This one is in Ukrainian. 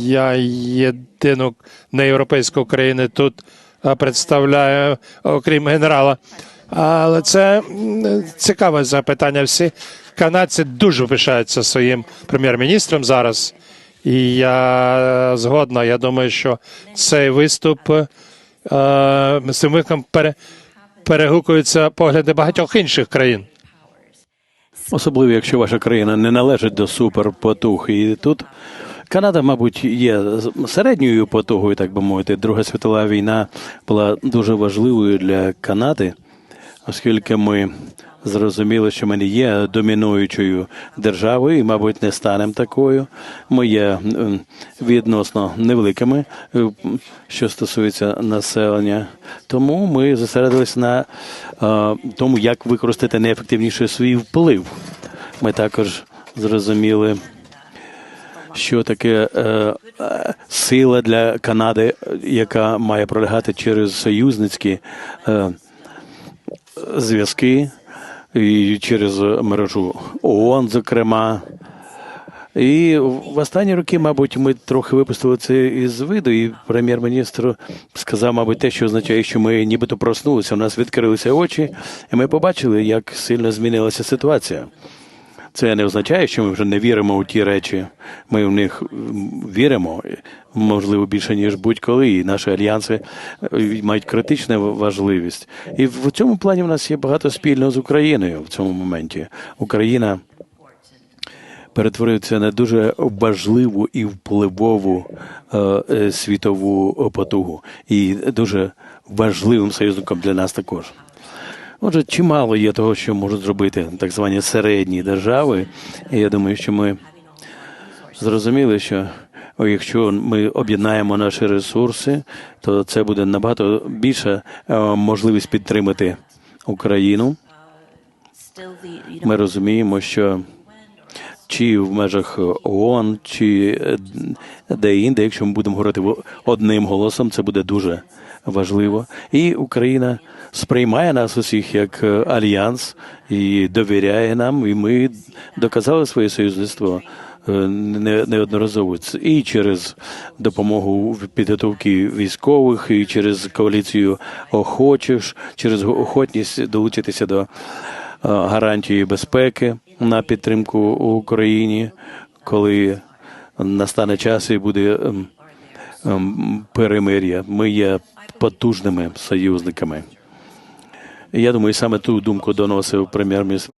Я єдину неєвропейську країну тут представляю, окрім генерала. Але це цікаве запитання. Всі канадці дуже пишаються своїм прем'єр-міністром зараз. І я згодна. Я думаю, що цей виступ е, з цим виступом пере, перегукуються погляди багатьох інших країн. Особливо, якщо ваша країна не належить до суперпотуг. І тут Канада, мабуть, є середньою потугою, так би мовити. Друга світова війна була дуже важливою для Канади, оскільки ми зрозуміли, що ми не є домінуючою державою, і, мабуть, не станемо такою. Ми є відносно невеликими, що стосується населення. Тому ми зосередилися на тому, як використати найефективніше свій вплив. Ми також зрозуміли, що таке е, е, сила для Канади, яка має пролягати через союзницькі е, зв'язки і через мережу ООН, зокрема. І в останні роки, мабуть, ми трохи випустили це із виду, і прем'єр-міністр сказав, мабуть, те, що означає, що ми нібито проснулися. У нас відкрилися очі, і ми побачили, як сильно змінилася ситуація. Це не означає, що ми вже не віримо у ті речі. Ми в них віримо, можливо, більше ніж будь-коли. І наші альянси е, мають критичну важливість. І в цьому плані в нас є багато спільного з Україною в цьому моменті. Україна перетворюється на дуже важливу і впливову е, е, світову потугу, і дуже важливим союзником для нас також. Отже, чимало є того, що можуть зробити так звані середні держави. І я думаю, що ми зрозуміли, що якщо ми об'єднаємо наші ресурси, то це буде набагато більша е, можливість підтримати Україну. Ми розуміємо, що чи в межах ООН, чи е, де інде, якщо ми будемо говорити одним голосом, це буде дуже важливо. І Україна сприймає нас усіх як е, альянс і довіряє нам. І ми доказали своє союзництво е, неодноразово і через допомогу в підготовці військових, і через коаліцію охочих, через охотність долучитися до гарантії безпеки на підтримку Україні, коли настане час і буде ем, ем, перемир'я. Ми є потужними союзниками. Я думаю, саме ту думку доносив прем'єр-міністр